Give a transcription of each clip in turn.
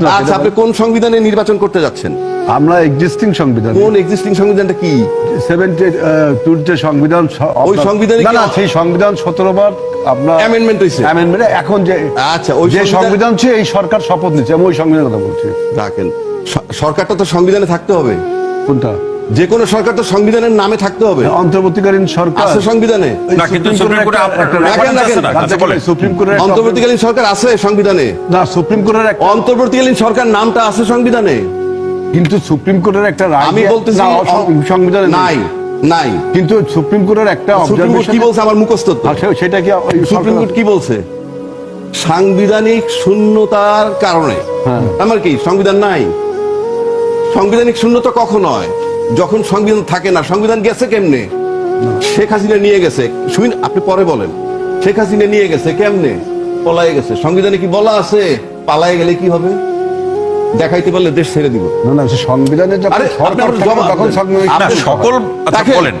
লাখ আচ্ছা আপনি কোন সংবিধানে নির্বাচন করতে যাচ্ছেন? আমরা এক্সিস্টিং সংবিধান। কোন এক্সিস্টিং সংবিধানটা কি? সেভেন্টি যে সংবিধান ওই সংবিধানে না না সেই সংবিধান সতেরো বার আপনার অ্যামেন্ডমেন্ট হয়েছে। অ্যামেন্ডমেন্ট এখন যে আচ্ছা, ওই যে সংবিধান- সংবিধান ছিল এই সরকার শপথ নিচ্ছে আমি ওই সংবিধানের কথা বলছি। রাখেন। সরকারটা তো সংবিধানে থাকতে হবে। কোনটা? যে কোনো সরকার তো সংবিধানের নামে থাকতে হবে। অন্তর্বর্তীকালীন সরকার। আছে সংবিধানে। অন্তর্বর্তীকালীন সরকার আছে সংবিধানে। না সুপ্রিম কোর্টের অন্তর্বর্তীকালীন সরকার নামটা আছে সংবিধানে। কিন্তু সুপ্রিম কোর্টের একটা রায় আমি বলতেছি সংবিধানে নাই। নাই কিন্তু সুপ্রিম কোর্টের একটা সুপ্রিম কোর্ট কি বলছে? আমার মুখস্থ সেটা কি সুপ্রিম কোর্ট কি বলছে? সাংবিধানিক শূন্যতার কারণে। হ্যাঁ। আমার কি? সংবিধান নাই। সাংবিধানিক শূন্যতা কখন হয়? যখন সংবিধান থাকে না সংবিধান গেছে কেমনে? শেখ হাসিনা নিয়ে গেছে। শুন আপনি পরে বলেন। শেখ হাসিনা নিয়ে গেছে কেমনে? পলায়ে গেছে। সংবিধানে কি বলা আছে? পালায়ে গেলে কি হবে? দেখাইতে পারলে দেশ ছেড়ে দিব। না না সংবিধানে সকল আচ্ছা, বলেন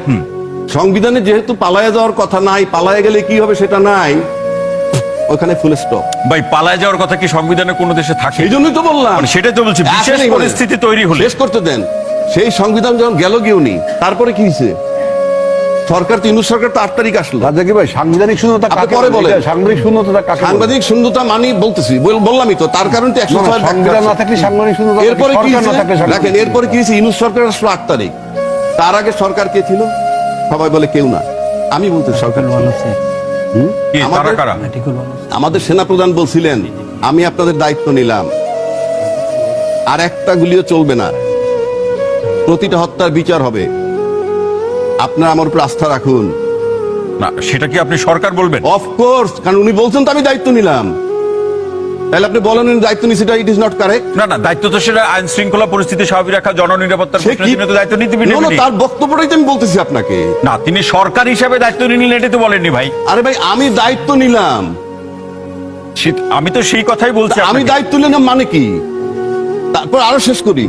সংবিধানে যেহেতু পালায়ে যাওয়ার কথা নাই পালায়ে গেলে কি হবে সেটা নাই ওখানে ফুল স্টপ ভাই পালায় যাওয়ার কথা কি সংবিধানে কোনো দেশে থাকে? এই জন্যই তো বললাম। মানে সেটাই তো বলছি বিশেষ পরিস্থিতি তৈরি হলে। শেষ করতে দেন। সেই সংবিধান যখন গেল গিয়েওনি তারপরে কি হয়েছে সরকার তো ইন্দু সরকার তো আট তারিখ আসলো। রাজাকি ভাই সাংবিধানিক শূন্যতা কাকে পরে বলে? সাংবিধানিক শূন্যতা কাকে? সাংবাদিক শূন্যতা মানি বলতেছি বললামই তো তার কারণ তো একশো সংবিধান না থাকলে সাংবিধানিক শূন্যতা এরপরে কি হয়েছে? দেখেন এরপরে কি হয়েছে ইনুস সরকার আসলো আট তারিখ। তার আগে সরকার কে ছিল? সবাই বলে কেউ না। আমি বলতে সরকার। আমাদের- কারা? আমাদের সেনা প্রধান বলছিলেন আমি আপনাদের দায়িত্ব নিলাম। আর একটা গুলিও চলবে না। প্রতিটা হত্যার বিচার হবে। আপনারা আমার উপর আস্থা রাখুন। না সেটা কি আপনি সরকার বলবেন? অফকোর্স কারণ উনি বলছেন তো আমি দায়িত্ব নিলাম। তাহলে আপনি বলেন দায়িত্ব নিচ্ছে ইট ইজ নট কারেক্ট না না দায়িত্ব তো সেটা আইন শৃঙ্খলা পরিস্থিতি স্বাভাবিক রাখা জননিরাপত্তার প্রশ্নে তো দায়িত্ব নিতে no, নেবেনই। তার বক্তব্যটাই তো আমি বলতেছি আপনাকে। না তিনি সরকার হিসাবে দায়িত্ব নিলেন এটা তো বলেননি ভাই। আরে ভাই আমি দায়িত্ব নিলাম। আমি তো সেই কথাই বলছি আমি দায়িত্ব নিলাম মানে কি? তারপর আরও শেষ করি।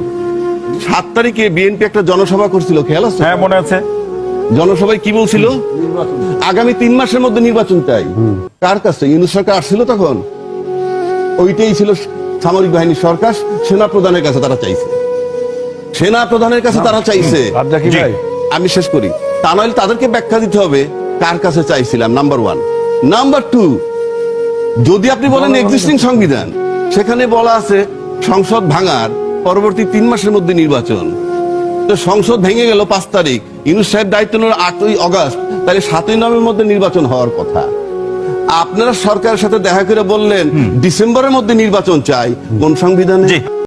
সাত তারিখে বিএনপি একটা জনসভা করছিল খেয়াল আছে? হ্যাঁ মনে আছে। জনসভায় কি বলছিল? আগামী তিন মাসের মধ্যে নির্বাচন চাই। কার কাছে? ইউনুস সরকার আসছিল তখন? ওইটাই ছিল সামরিক বাহিনীর সরকার সেনা প্রধানের কাছে তারা চাইছে। সেনা প্রধানের কাছে তারা চাইছে। জি। ভাই? আমি শেষ করি। তা নইলে তাদেরকে ব্যাখ্যা দিতে হবে কার কাছে চাইছিলাম নাম্বার ওয়ান নাম্বার টু যদি আপনি বলেন এক্সিস্টিং সংবিধান সেখানে বলা আছে সংসদ ভাঙার পরবর্তী তিন মাসের মধ্যে নির্বাচন। তো সংসদ ভেঙে গেল পাঁচ তারিখ। ইউনুস সাহেব দায়িত্ব নিল আটই অগাস্ট। তাহলে সাতই নভেম্বর মধ্যে নির্বাচন হওয়ার কথা। আপনারা সরকারের সাথে দেখা করে বললেন ডিসেম্বরের মধ্যে নির্বাচন চাই। কোন সংবিধানে?